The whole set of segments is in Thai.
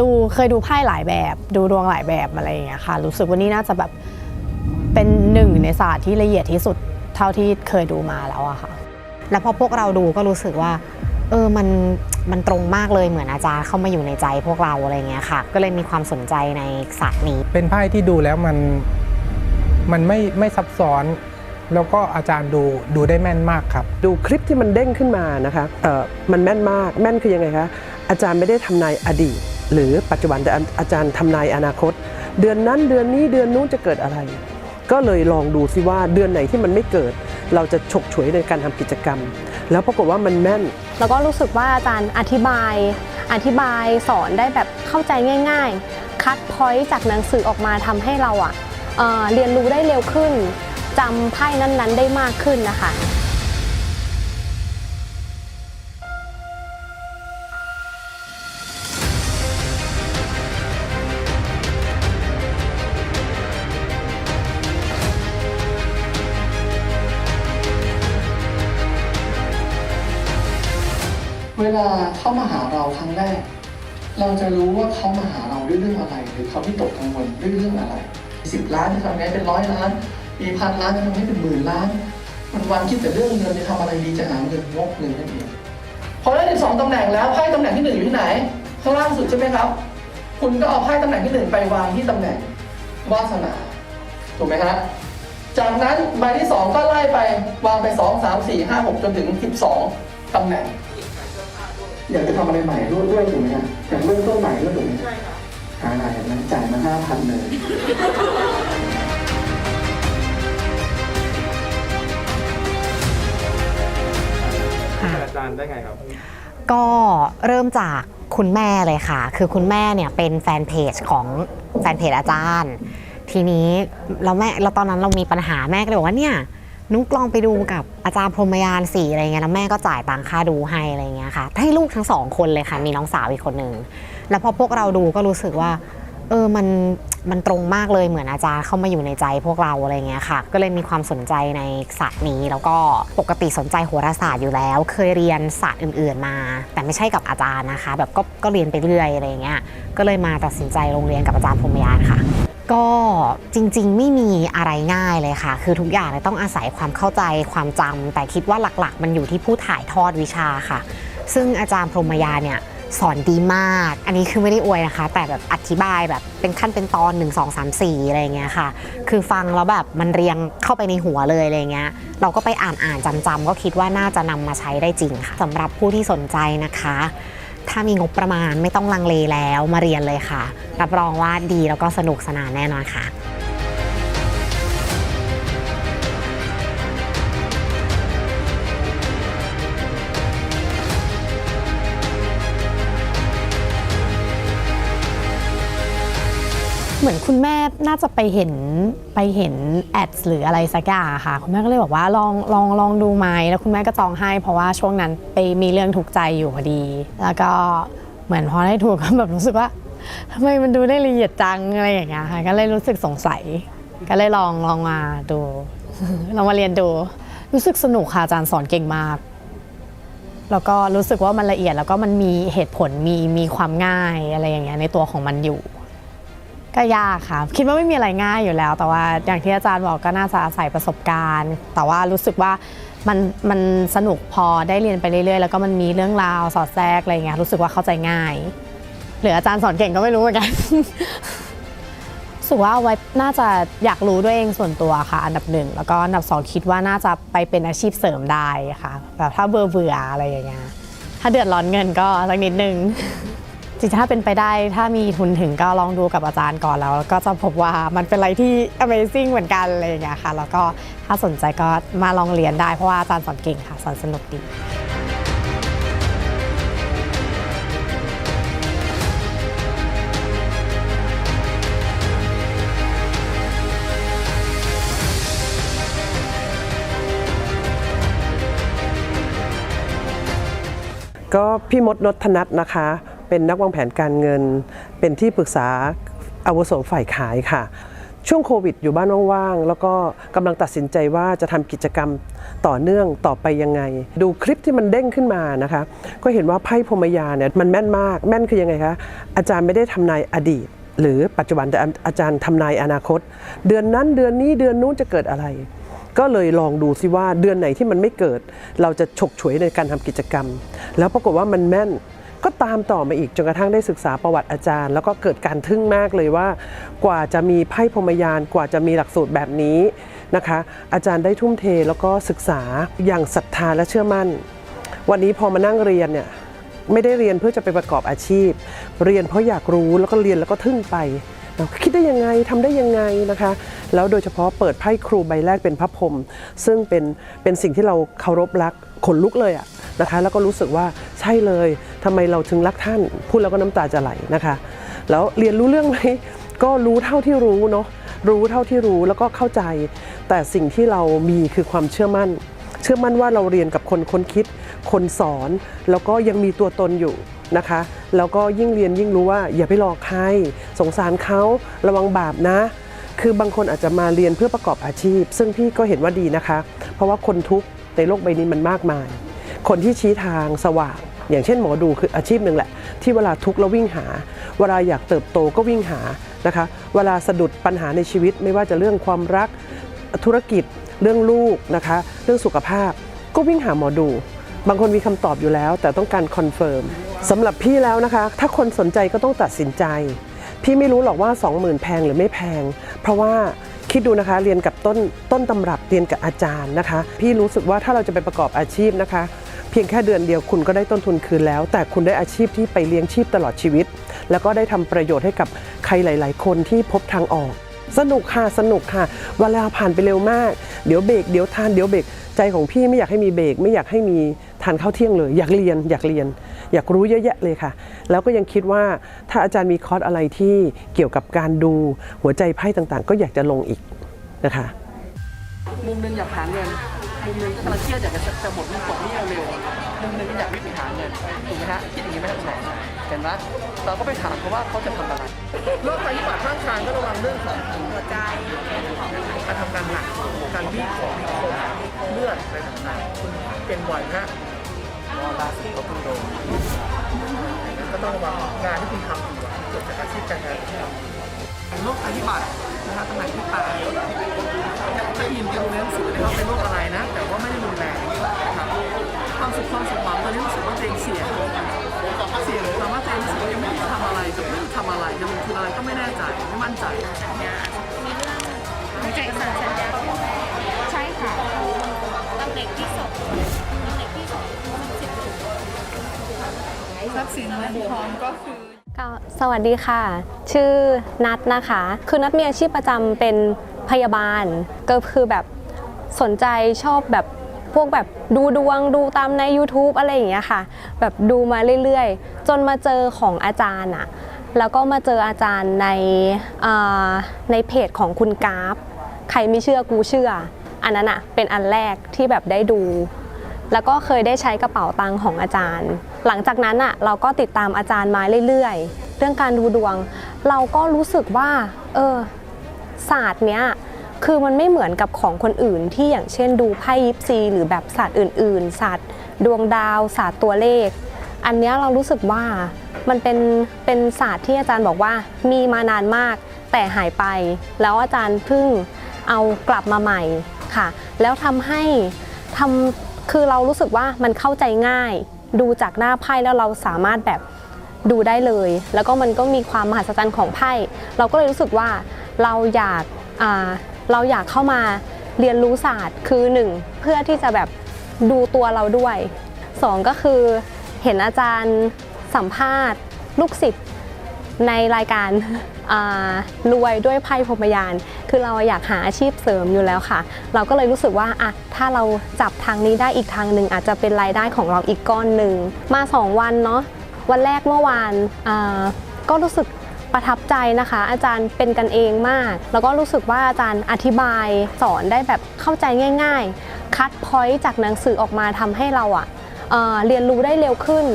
ดูเคยดูไพ่หลายแบบ ดูดวงหลายแบบอะไรอย่างเงี้ยค่ะ รู้สึกว่านี่น่าจะแบบเป็นหนึ่งในศาสตร์ที่ละเอียดที่สุดเท่าที่เคยดูมาแล้วอะค่ะ แล้วพอพวกเราดูก็รู้สึกว่า เออมันมันตรงมากเลยเหมือนอาจารย์เข้ามาอยู่ในใจพวกเราอะไรเงี้ยค่ะ ก็เลยมีความสนใจในศาสตร์นี้ เป็นไพ่ที่ดูแล้วมันมันไม่ไม่ซับซ้อนแล้วก็อาจารย์ดูดูได้แม่นมากครับ ดูคลิปที่มันเด้งขึ้นมานะคะเอ่อมันแม่นมากแม่นคือยังไงคะอาจารย์ไม่ได้ทำนายอดีต หรือปัจจุบันแต่อาจารย์ทำนายอนาคต เดือนนั้นเดือนนี้เดือนนู้นจะเกิดอะไร ก็เลยลองดูซิว่าเดือนไหนที่มันไม่เกิด เราจะฉกฉวยในการทำกิจกรรม แล้วปรากฏว่ามันแม่น แล้วก็รู้สึกว่าอาจารย์อธิบาย อธิบายสอนได้แบบเข้าใจง่าย ๆ คัดพอยต์จากหนังสือออกมาทำให้เราอะเอะเรียนรู้ได้เร็วขึ้นจำไพ่นั้นๆ ได้มากขึ้นนะคะ เวลาเข้ามาหาเราครั้งแรก เราจะรู้ว่าเขามาหาเราด้วยเรื่องอะไร หรือเขาที่ตกกังวลด้วยเรื่องอะไรสิบล้านจะทำไงเป็นร้อยล้านมีพันล้านจะทำให้เป็นหมื่นล้านมันวันคิดแต่เรื่องเงินจะทำอะไรดีจะหาเงินงกเงินนั่นเองพอได้สิบสองตำแหน่งแล้วไพ่ตำแหน่งที่หนึ่งอยู่ที่ไหนข้างล่างสุดใช่ไหมครับ คุณก็เอาไพ่ตำแหน่งที่หนึ่งไปวางที่ตำแหน่งวาสนาถูกไหมฮะจากนั้นใบที่สองก็ไล่ไปวางไปสองสามสี่ห้าหกจนถึงสิบสองตำแหน่ง อยากจะทำอะไรใหม่ด้วยด้วยถูกไหมครับอยากเริ่มต้นใหม่ด้วยถูกไหมใช่ครับหาอะไรแบบนั้นจ่ายมาห้าพันเลยอาจารย์ได้ไงครับ ก็เริ่มจากคุณแม่เลยค่ะ คือคุณแม่เนี่ยเป็นแฟนเพจของแฟนเพจอาจารย์ ทีนี้เราแม่เราตอนนั้นเรามีปัญหาแม่ก็เลยบอกว่าเนี่ย นุ๊กลองไปดูกับอาจารย์พรหมยานสีอะไรเงี้ยแล้วแม่ก็จ่ายตังค่าดูให้อะไรเงี้ยค่ะให้ลูกทั้งสองคนเลยค่ะมีน้องสาวอีกคนหนึ่งแล้วพอพวกเราดูก็รู้สึกว่า เออมันมันตรงมากเลยเหมือนอาจารย์เข้ามาอยู่ในใจพวกเราอะไรเงี้ยค่ะ ก็เลยมีความสนใจในศาสตร์นี้ แล้วก็ปกติสนใจโหราศาสตร์อยู่แล้ว เคยเรียนศาสตร์อื่น ๆมา แต่ไม่ใช่กับอาจารย์นะคะ แบบก็ก็เรียนไปเรื่อยอะไรเงี้ยก็เลยมาตัดสินใจโรงเรียนกับอาจารย์พรหมยานค่ะ ก็จริงๆ ไม่มีอะไรง่ายเลยค่ะ คือทุกอย่างเนี่ยต้องอาศัยความเข้าใจความจำแต่คิดว่าหลักๆ มันอยู่ที่ผู้ถ่ายทอดวิชาค่ะ ซึ่งอาจารย์พรหมยาเนี่ยสอนดีมาก อันนี้คือไม่ได้อวยนะคะ แต่แบบอธิบายแบบเป็นขั้นเป็นตอน 1 2 3 4 อะไรอย่างเงี้ยค่ะ คือฟังแล้วแบบมันเรียงเข้าไปในหัวเลยอะไรเงี้ย เราก็ไปอ่านอ่านจำจำๆก็คิดว่าน่าจะนำมาใช้ได้จริงค่ะสำหรับผู้ที่สนใจนะคะ ถ้ามีงบประมาณไม่ต้องลังเลแล้วมาเรียนเลยค่ะ รับรองว่าดีแล้วก็สนุกสนานแน่นอนค่ะ มือนคุณแม่น่าจะไปเห็นไปเห็นแอดหรืออะไรสักอย่างค่ะ คุณแม่ก็เลยบอกว่าลองลองลองดูไหมแล้วคุณแม่ก็จองให้ เพราะว่าช่วงนั้นไปมีเรื่องทุกใจอยู่พอดี แล้วก็เหมือนพอได้ถูกก็แบบรู้สึกว่าทำไมมันดูได้ละเอียดจังอะไรอย่างเงี้ยค่ะก็เลยรู้สึกสงสัย ก็เลยลองลองมาดูลองมาเรียนดู รู้สึกสนุกค่ะอาจารย์สอนเก่งมาก แล้วก็รู้สึกว่ามันละเอียดแล้วก็มันมีเหตุผลมีมีความง่ายอะไรอย่างเงี้ยในตัวของมันอยู่ ก็ยากค่ะ คิดว่าไม่มีอะไรง่ายอยู่แล้ว แต่ว่าอย่างที่อาจารย์บอกก็น่าจะอาศัยประสบการณ์ แต่ว่ารู้สึกว่ามันมันสนุกพอได้เรียนไปเรื่อยๆ แล้วก็มันมีเรื่องราวสอดแทรกอะไรเงี้ยรู้สึกว่าเข้าใจง่ายหรืออาจารย์สอนเก่งก็ไม่รู้เหมือนกันสึกว่าเอาไว้น่าจะอยากรู้ด้วยเองส่วนตัวค่ะ อันดับหนึ่งแล้วก็อันดับสองคิดว่าน่าจะไปเป็นอาชีพเสริมได้ค่ะแบบถ้าเบื่อเบื่ออะไรอย่างเงี้ยถ้าเดือดร้อนเงินก็สักนิดนึง จริงๆถ้าเป็นไปได้ถ้ามีทุนถึงก็ลองดูกับอาจารย์ก่อนแล้ว ก็จะพบว่ามันเป็นอะไรที่ Amazing เหมือนกันอะไรอย่างเงี้ยค่ะ แล้วก็ถ้าสนใจก็มาลองเรียนได้เพราะว่าอาจารย์สอนเก่งค่ะสอนสนุกดีก็พี่มดนทนัทนะคะ เป็นนักวางแผนการเงิน เป็นที่ปรึกษาอาวุโสฝ่ายขายค่ะ ช่วงโควิดอยู่บ้านว่างๆ แล้วก็กำลังตัดสินใจว่าจะทำกิจกรรมต่อเนื่องต่อไปยังไง ดูคลิปที่มันเด้งขึ้นมานะคะ ก็เห็นว่าไพ่พรมยาเนี่ยมันแม่นมาก แม่นคือยังไงคะ อาจารย์ไม่ได้ทำนายอดีตหรือปัจจุบันแต่อาจารย์ทำนายอนาคต เดือนนั้นเดือนนี้เดือนนู้นจะเกิดอะไร ก็เลยลองดูซิว่าเดือนไหนที่มันไม่เกิด เราจะฉกฉวยในการทำกิจกรรม แล้วปรากฏว่ามันแม่น ก็ตามต่อมาอีกจนกระทั่งได้ศึกษาประวัติอาจารย์ แล้วก็เกิดการทึ่งมากเลยว่า กว่าจะมีไพ่พรมยานกว่าจะมีหลักสูตรแบบนี้นะคะ อาจารย์ได้ทุ่มเทแล้วก็ศึกษาอย่างศรัทธาและเชื่อมั่น วันนี้พอมานั่งเรียนเนี่ยไม่ได้เรียนเพื่อจะไปประกอบอาชีพ เรียนเพราะอยากรู้แล้วก็เรียนแล้วก็ทึ่งไปคิดได้ยังไงทำได้ยังไงนะคะ แล้วโดยเฉพาะเปิดไพ่ครูใบแรกเป็นพระพรหมซึ่งเป็นเป็นสิ่งที่เราเคารพรักขนลุกเลยอะ นะคะ แล้วก็รู้สึกว่าใช่เลยทำไมเราถึงรักท่านพูดแล้วก็น้ำตาจะไหลนะคะ แล้วเรียนรู้เรื่องไหมก็รู้เท่าที่รู้เนาะรู้เท่าที่รู้แล้วก็เข้าใจ แต่สิ่งที่เรามีคือความเชื่อมั่น เชื่อมั่นว่าเราเรียนกับคนคนคิด คนสอน แล้วก็ยังมีตัวตนอยู่นะคะ แล้วก็ยิ่งเรียนยิ่งรู้ว่าอย่าไปหลอกใครสงสารเขาระวังบาปนะ คือบางคนอาจจะมาเรียนเพื่อประกอบอาชีพ ซึ่งพี่ก็เห็นว่าดีนะคะ เพราะว่าคนทุกข์ในโลกใบนี้มันมากมาย คนที่ชี้ทางสว่าง อย่างเช่นหมอดูคืออาชีพหนึ่งแหละ ที่เวลาทุกข์แล้ววิ่งหา เวลาอยากเติบโตก็วิ่งหานะคะ เวลาสะดุดปัญหาในชีวิต ไม่ว่าจะเรื่องความรักธุรกิจเรื่องลูกนะคะ เรื่องสุขภาพ ก็วิ่งหาหมอดู บางคนมีคำตอบอยู่แล้ว แต่ต้องการคอนเฟิร์มสำหรับพี่แล้วนะคะ ถ้าคนสนใจก็ต้องตัดสินใจ พี่ไม่รู้หรอกว่า 20,000 แพงหรือไม่แพง เพราะว่าคิดดูนะคะเรียนกับต้นต้นตำรับเรียนกับอาจารย์นะคะ พี่รู้สึกว่าถ้าเราจะไปประกอบอาชีพนะคะ เพียงแค่เดือนเดียวคุณก็ได้ต้นทุนคืนแล้ว แต่คุณได้อาชีพที่ไปเลี้ยงชีพตลอดชีวิต แล้วก็ได้ทำประโยชน์ให้กับใครหลาย ๆ คนที่พบทางออก สนุกค่ะสนุกค่ะเวลาผ่านไปเร็วมาก เดี๋ยวเบรกเดี๋ยวทานเดี๋ยวเบรกใจของพี่ไม่อยากให้มีเบรกไม่อยากให้มีทานข้าวเที่ยงเลย อยากเรียนอยากเรียน อยากรู้เยอะแยะเลยค่ะ แล้วก็ยังคิดว่าถ้าอาจารย์มีคอร์สอะไรที่เกี่ยวกับการดูหัวใจไพ่ต่างๆ ก็อยากจะลงอีกนะคะ มุมหนึงอยากหาเงิน มุมหนึงก็กำลังเครียดอยากจะจะหมดหนี้ปลดนี้เร็วๆมุมหนึงก็อยากวิ่งไปหาเงินถูกไหมฮะคิดอย่างนี้ไหมครับคุณหมอเห็นไหมเราก็ไปถามเขาว่าเขาจะทำอะไรโรคภัยพิบัติข้างทางก็ระวังเรื่องของหัวใจการทำงานหนักการวิ่งของมีคมเลือดอะไรต่างๆคุณเป็นบ่อยฮะรอลาสีก็เพิ่งโดนก็ต้องระวังงานที่คุณทำอยู่อะเกิดจากอาชีพการงานที่ทำโรคภัยพิบัตินะฮะตำแหน่งที่ตายได้ยินกันในหนังสือนะครับเป็นโรค ความสุขความหวังตอนนี้รู้สึกว่าตัวเองเสียเสียแต่ว่าตัวเองรู้สึกว่ายังไม่ได้ทำอะไรกับไม่ได้ทำอะไรจะลงทุนอะไรก็ไม่แน่ใจไม่มั่นใจหัวใจสั่นสัญญาพ่อแม่ใช่ค่ะตำแหน่งที่สองตำแหน่งที่สองสิบทรัพย์สินเงินทองก็คือสวัสดีค่ะ ชื่อนัทนะคะ คือนัทมีอาชีพประจำเป็นพยาบาล ก็คือแบบสนใจชอบแบบ พวกแบบดูดวงดูตามใน YouTube อะไรอย่างเงี้ยค่ะ แบบดูมาเรื่อยๆ จนมาเจอของอาจารย์อะแล้วก็มาเจออาจารย์ในในเพจของคุณกราฟ ใครไม่เชื่อกูเชื่อ อันนั้นอะเป็นอันแรกที่แบบได้ดู แล้วก็เคยได้ใช้กระเป๋าตังค์ของอาจารย์ หลังจากนั้นอะเราก็ติดตามอาจารย์มาเรื่อยๆ เรื่องการดูดวง เราก็รู้สึกว่า เออศาสตร์เนี้ย คือมันไม่เหมือนกับของคนอื่นที่อย่างเช่นดูไพ่ยิปซี หรือแบบศาสตร์อื่น ๆ ศาสตร์ดวงดาว ศาสตร์ตัวเลข อันนี้เรารู้สึกว่ามันเป็นเป็นศาสตร์ที่อาจารย์บอกว่ามีมานานมากแต่หายไป แล้วอาจารย์เพิ่งเอากลับมาใหม่ค่ะ แล้วทำให้ทำคือเรารู้สึกว่ามันเข้าใจง่าย ดูจากหน้าไพ่แล้วเราสามารถแบบดูได้เลย แล้วก็มันก็มีความมหัศจรรย์ของไพ่เราก็เลยรู้สึกว่าเราอยากอ่า เราอยากเข้ามาเรียนรู้ศาสตร์คือหนึ่งเพื่อที่จะแบบดูตัวเราด้วยสองก็คือเห็นอาจารย์สัมภาษณ์ ลูกศิษย์ในรายการรวยด้วยไพ่พรมยาน คือเราอยากหาอาชีพเสริมอยู่แล้วค่ะ เราก็เลยรู้สึกว่าอะถ้าเราจับทางนี้ได้อีกทางหนึ่งอาจจะเป็นรายได้ของเราอีกก้อนหนึ่งมา 2 วันเนาะวันแรกเมื่อวานก็รู้สึก ประทับใจนะคะ อาจารย์เป็นกันเองมาก แล้วก็รู้สึกว่าอาจารย์อธิบายสอนได้แบบเข้าใจง่าย ๆ คัดพอยต์จากหนังสือออกมาทำให้เราอะเอ่อเรียนรู้ได้เร็วขึ้น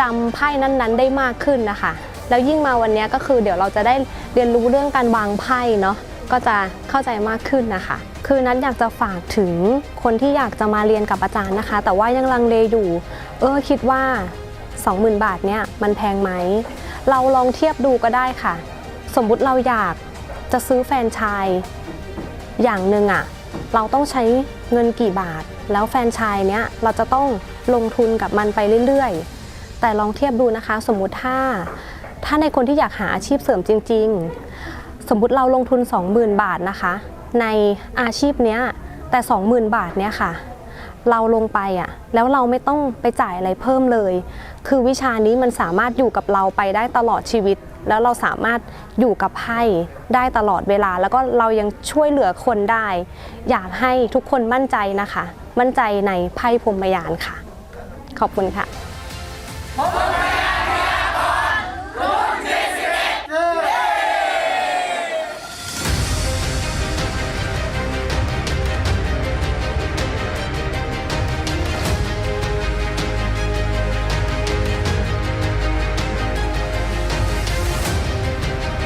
จำไพ่นั้นๆ ได้มากขึ้นนะคะ แล้วยิ่งมาวันนี้ก็คือเดี๋ยวเราจะได้เรียนรู้เรื่องการวางไพ่เนาะก็จะเข้าใจมากขึ้นนะคะ คือนัทอยากจะฝากถึงคนที่อยากจะมาเรียนกับอาจารย์นะคะ แต่ว่ายังลังเลอยู่ เออคิดว่า 20,000 บาทเนี่ยมันแพงไหม เราลองเทียบดูก็ได้ค่ะ สมมุติเราอยากจะซื้อแฟนชายอย่างหนึ่งอะเราต้องใช้เงินกี่บาท แล้วแฟนชายเนี้ยเราจะต้องลงทุนกับมันไปเรื่อยๆ แต่ลองเทียบดูนะคะ สมมุติถ้า ถ้าในคนที่อยากหาอาชีพเสริมจริง ๆ สมมุติเราลงทุน 20,000 บาทนะคะ ในอาชีพเนี้ยแต่ 20,000 บาทเนี้ยค่ะ เราลงไปอะแล้วเราไม่ต้องไปจ่ายอะไรเพิ่มเลย คือวิชานี้มันสามารถอยู่กับเราไปได้ตลอดชีวิต แล้วเราสามารถอยู่กับไพ่ได้ตลอดเวลา แล้วก็เรายังช่วยเหลือคนได้ อยากให้ทุกคนมั่นใจนะคะ มั่นใจในไพ่พรมยานค่ะ ขอบคุณค่ะ